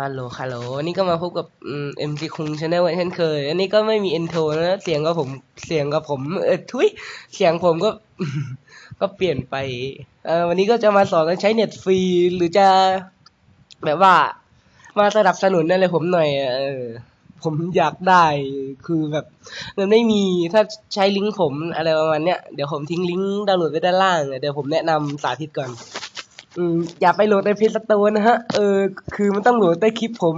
ฮัลโหลฮัลโหลวันนี้ก็มาพบกับเอ็มซีคุงชาแนลเช่นเคย อันนี้ก็ไม่มีเอนโทนะเสียงกับผมเสียงกับผมเออทุยเสียงผมก็ ก็เปลี่ยนไปเออวันนี้ก็จะมาสอนกันใช้เน็ตฟรีหรือจะแบบว่า มาสนับสนุนอะไรผมหน่อยเออผมอยากได้คือแบบเงินไม่มีถ้าใช้ลิงก์ผมอะไรประมาณเนี้ยเดี๋ยวผมทิ้งลิงก์ดาวน์โหลดไว้ด้านล่างเดี๋ยวผมแนะนำสาธิตก่อน อืมอย่าไปโหลดในเพจสโตนนะฮะ เออ คือมันต้องโหลดใต้คลิปผม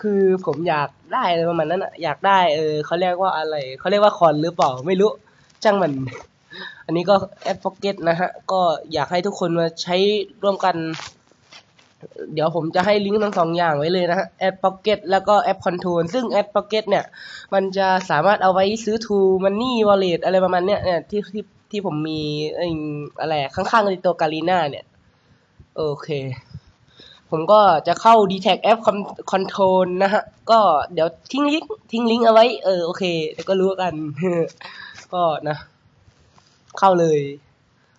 คือผมอยากได้อะไรประมาณนั้นอะอยากได้ เออเขาเรียกว่าอะไรเขาเรียกว่าคอนหรือเปล่าไม่รู้ช่างมัน อันนี้ก็แอป Pocket นะฮะ ก็อยากให้ทุกคนมาใช้ร่วมกัน เดี๋ยวผมจะให้ลิงก์ทั้งสองอย่างไว้เลยนะฮะแอป Pocket แล้วก็แอป Control ซึ่งแอป Pocket เนี่ย มันจะสามารถเอาไว้ซื้อ True Money Wallet อะไรประมาณเนี้ยเนี่ยที่ที่ ที่ผมมีไอ้อะไรข้างๆในตัวกาลีน่าเนี่ย โอเค ผมก็จะเข้า d t a g App Control นะฮะ ก็เดี๋ยวทิ้งลิงก์ทิ้งลิงก์เอาไว้ เออโอเคเดี๋ยวก็รู้กัน ก็นะ เข้าเลย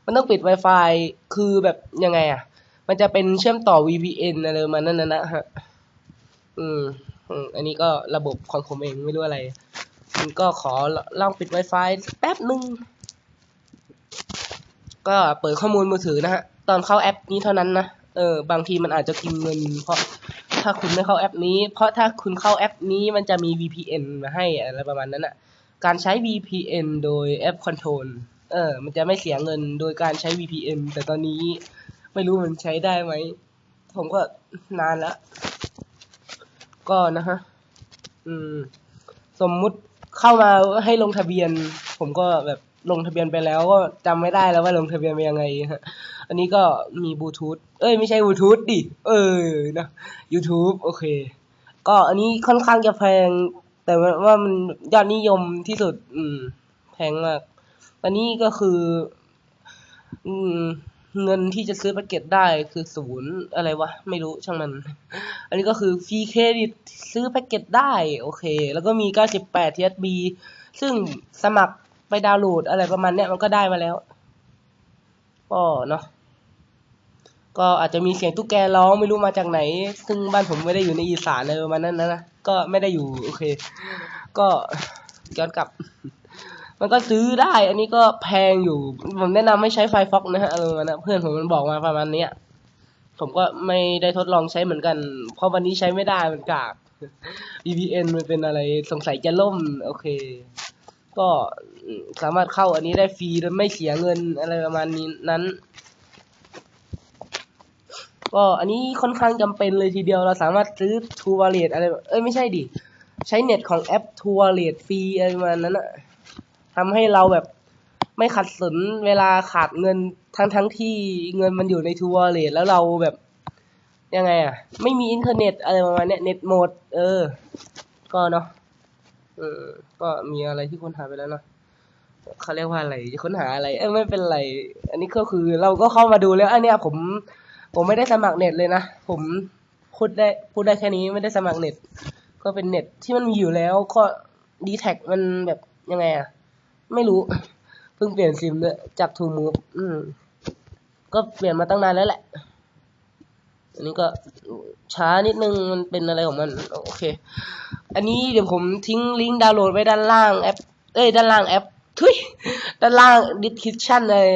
มันต้องปิด Wi-Fi คือแบบยังไงอะ มันจะเป็นเชื่อมต่อ VPN อะไรมานั้นนะฮะอืมอืมอันนี้ก็ระบบของผมเองไม่รู้อะไร ก็ขอลองปิด Wi-Fi แป๊บหนึ่ง ก็เปิดข้อมูลมือถือนะฮะ ตอนเข้าแอปนี้เท่านั้นนะ เออ บางทีมันอาจจะกินเงิน เพราะถ้าคุณไม่เข้าแอปนี้ เพราะถ้าคุณเข้าแอปนี้มันจะมี VPN มาให้อะไรประมาณนั้นอะการใช้ VPN โดยแอป Control เออ มันจะไม่เสียเงินโดยการใช้ VPN แต่ตอนนี้ไม่รู้มันใช้ได้ไหม ผมก็นานแล้ว ก็นะฮะ อืม สมมุติเข้ามาให้ลงทะเบียน ผมก็แบบลงทะเบียนไปแล้วก็จำไม่ได้แล้วว่าลงทะเบียนไปยังไงฮะ อันนี้ก็มีบลูทูธ เอ้ยไม่ใช่บลูทูธดิ เออนะ YouTube โอเค ก็อันนี้ค่อนข้างจะแพง แต่ว่าว่ามันยอดนิยมที่สุด อืม แพงมาก อันนี้ก็คือ อืมเงินที่จะซื้อแพ็กเกจได้คือศูนย์อะไรวะ ไม่รู้ช่างมัน อันนี้ก็คือฟรีเครดิตซื้อแพ็กเกจได้ โอเค แล้วก็มี 98 TSB ซึ่งสมัคร ไปดาวน์โหลดอะไรประมาณเนี้ยมันก็ได้มาแล้วก็เนาะก็อาจจะมีเสียงตุ๊กแกร้องไม่รู้มาจากไหน ซึ่งบ้านผมไม่ได้อยู่ในอีสานเลยประมาณนั้นนะนะก็ไม่ได้อยู่โอเค ก็ย้อนกลับ มันก็ซื้อได้ อันนี้ก็แพงอยู่ผมแนะนำให้ใช้ไฟฟ็อกนะฮะอะไรประมาณนั้เพื่อนผมมันบอกมาประมาณเนี้ยผมก็ไม่ได้ทดลองใช้เหมือนกัน เพราะวันนี้ใช้ไม่ได้มันกาก VPN มันเป็นอะไรสงสัยจะล่ม โอเค ก็สามารถเข้าอันนี้ได้ฟรีโดยไม่เสียเงินอะไรประมาณนี้นั้น ก็อันนี้ค่อนข้างจำเป็นเลยทีเดียวเราสามารถซื้อ True Wallet อะไรแบบเอ้ยไม่ใช่ดิ ใช้เน็ตของแอป True Wallet ฟรีอะไรประมาณนั้นอะทำให้เราแบบไม่ขัดสนเวลาขาดเงินทั้งทั้งที่เงินมันอยู่ใน True Wallet แล้วเราแบบ ยังไงอะไม่มีอินเทอร์เน็ตอะไรประมาณเนี้ยเน็ตหมด เออ ก็เนาะ เออ ก็มีอะไรที่ค้นหาไปแล้วเนาะเขาเรียกว่าอะไรจะค้นหาอะไร เอ้ยไม่เป็นไร อันนี้ก็คือเราก็เข้ามาดูแล้ว อันเนี้ยผม ผมไม่ได้สมัครเน็ตเลยนะ ผมพูดได้พูดได้แค่นี้ไม่ได้สมัครเน็ต ก็เป็นเน็ตที่มันมีอยู่แล้ว ก็ดีแท็กมันแบบยังไงอะไม่รู้ เพิ่งเปลี่ยนซิมด้วยจากทูมูฟอืม ก็เปลี่ยนมาตั้งนานแล้วแหละ อันนี้ก็ช้านิดนึงมันเป็นอะไรของมัน โอเค อันนี้เดี๋ยวผมทิ้งลิงก์ดาวน์โหลดไว้ด้านล่างแอป เอ้ยด้านล่างแอปทุยด้านล่างดิสคริปชันเลย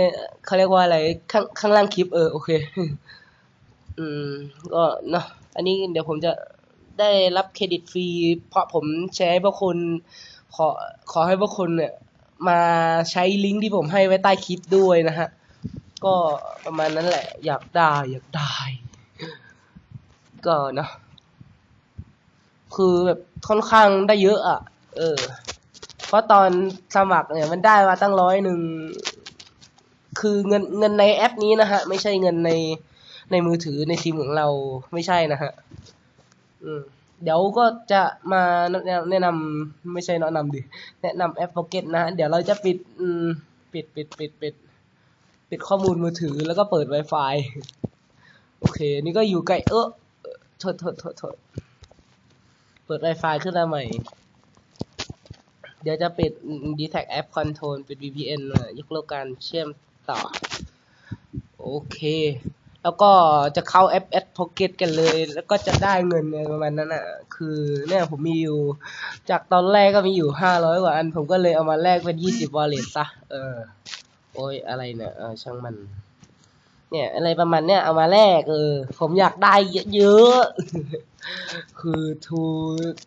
เขาเรียกว่าอะไรข้างข้างล่างคลิปเออโอเค อืม ก็เนาะอันนี้เดี๋ยวผมจะได้รับเครดิตฟรี เพราะผมแชร์ให้พวกคุณขอขอให้พวกคุณเนี่ย มาใช้ลิงก์ที่ผมให้ไว้ใต้คลิปด้วยนะฮะ ก็ประมาณนั้นแหละ อยากได้ อยากได้ ก็เนาะ คือแบบค่อนข้างได้เยอะอะ เออ เพราะตอนสมัครเนี่ยมันได้มาตั้งร้อยหนึ่ง คือเงินเงินในแอปนี้นะฮะ ไม่ใช่เงินในในมือถือในซิมของเราไม่ใช่นะฮะ อืม เดี๋ยวก็จะมาแนะแนะนำไม่ใช่แนะนำดิ แนะนำแอป Pocket นะฮะ เดี๋ยวเราจะปิด อืม ปิดปิดปิดปิดปิดข้อมูลมือถือแล้วก็เปิด Wi-Fi โอเค นี่ก็อยู่ใกล้เออเออโทษโทษโทษโทษ เปิด Wi-Fi ขึ้นมาใหม่ เดี๋ยวจะปิด d t a g App Control ปิด VPN ยกเลิกการเชื่อมต่อ โอเค แล้วก็จะเข้าแอปแอดพ็อกเก็ตกันเลย แล้วก็จะได้เงินประมาณนั้นอะ คือเนี่ยผมมีอยู่ จากตอนแรกก็มีอยู่ห้าร้อยกว่าอัน ผมก็เลยเอามาแลกเป็นยี่สิบวอลล็ตซะ เออ โอ้ยอะไรเนี่ย เออช่างมัน เนี่ย อะไรประมาณเนี้ยเอามาแลกเออผมอยากได้เยอะๆ คือทู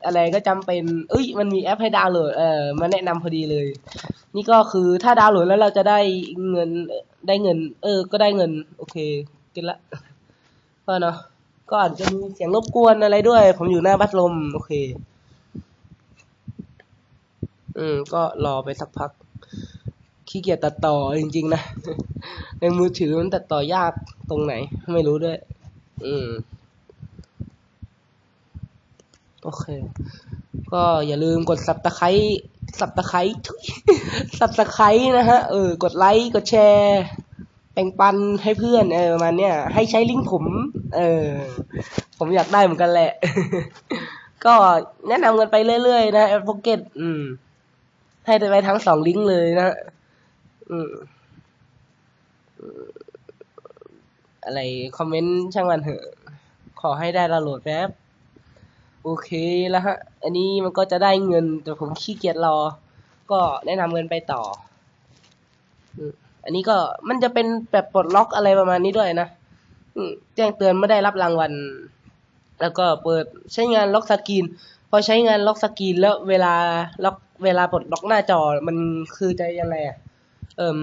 อะไรก็จำเป็น เอ้ยมันมีแอปให้ดาวน์โหลดเออมาแนะนำพอดีเลย นี่ก็คือถ้าดาวน์โหลดแล้วเราจะได้เงินได้เงิน เออ ก็ได้เงิน โอเคกินละก็เนาะก็อาจจะมีเสียงรบกวนอะไรด้วย ผมอยู่หน้าบัดลม โอเค อืม ก็รอไปสักพัก ขี้เกียจตัดต่อจริงๆนะ ในมือถือมันตัดต่อยากตรงไหน ไม่รู้ด้วย อืม โอเค ก็อย่าลืมกดสับตะไคร้สับตะไคร้สับตะไคร้นะฮะ เออ กดไลค์ กดแชร์ แบ่งปันให้เพื่อน เออประมาณเนี้ย ให้ใช้ลิงก์ผม เออ ผมอยากได้เหมือนกันแหละ ก็แนะนำกันไปเรื่อยๆนะแอปโปเก็ตอืม ให้ไปทั้งสองลิงก์เลยนะ อืมอะไร คอมเมนต์ช่างมันเถอะ ขอให้ได้ดาวน์โหลดแป๊บ โอเคแล้วฮะ อันนี้มันก็จะได้เงิน แต่ผมขี้เกียจรอ ก็แนะนำเงินไปต่อ อันนี้ก็มันจะเป็นแบบปลดล็อกอะไรประมาณนี้ด้วยนะแจ้งเตือนไม่ได้รับรางวัล แล้วก็เปิดใช้งานล็อกสกรีน พอใช้งานล็อกสกรีนแล้วเวลาล็อกเวลาปลดล็อกหน้าจอมันคือจะยังไงอะ เอิม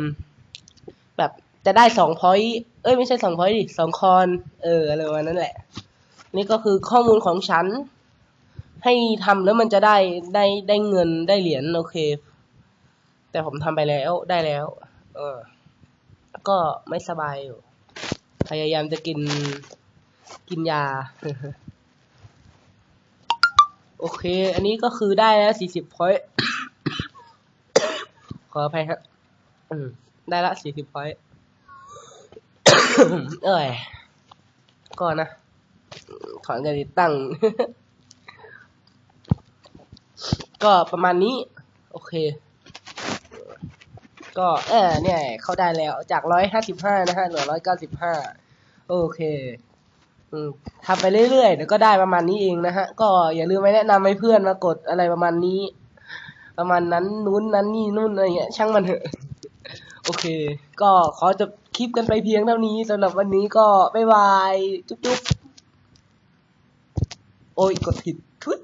แบบจะได้สองพอยต์เอ้ยไม่ใช่สองพอยต์ดิสองคอน เอออะไรประมาณนั้นแหละ นี่ก็คือข้อมูลของฉัน ให้ทำแล้วมันจะได้ได้ได้เงินได้เหรียญโอเค แต่ผมทำไปแล้วได้แล้ว เออ ก็ไม่สบายอยู่ พยายามจะกินกินยา โอเค อันนี้ก็คือได้แล้วสี่สิบพอยต์ขออภัยฮะอืม ได้ละสี่สิบพอยต์เอ้ยก็นะ ถอนการติดตั้ง ก็ประมาณนี้ โอเค ก็เออเนี่ย เขาได้แล้วจากร้อยห้าสิบห้านะฮะเหลือร้อยเก้าสิบห้าโอเคทำไปเรื่อยๆเดี๋ยวก็ได้ประมาณนี้เองนะฮะ ก็อย่าลืมไปแนะนำให้เพื่อนมากดอะไรประมาณนี้ ประมาณนั้นนู้นนั้นนี่นู่นอะไรเงี้ยช่างมันเถอะ อเค ก็ขอจบคลิปกันไปเพียงเท่านี้สำหรับวันนี้ก็บ๊ายบาย จุ๊บๆโอ้ย กดผิดทุด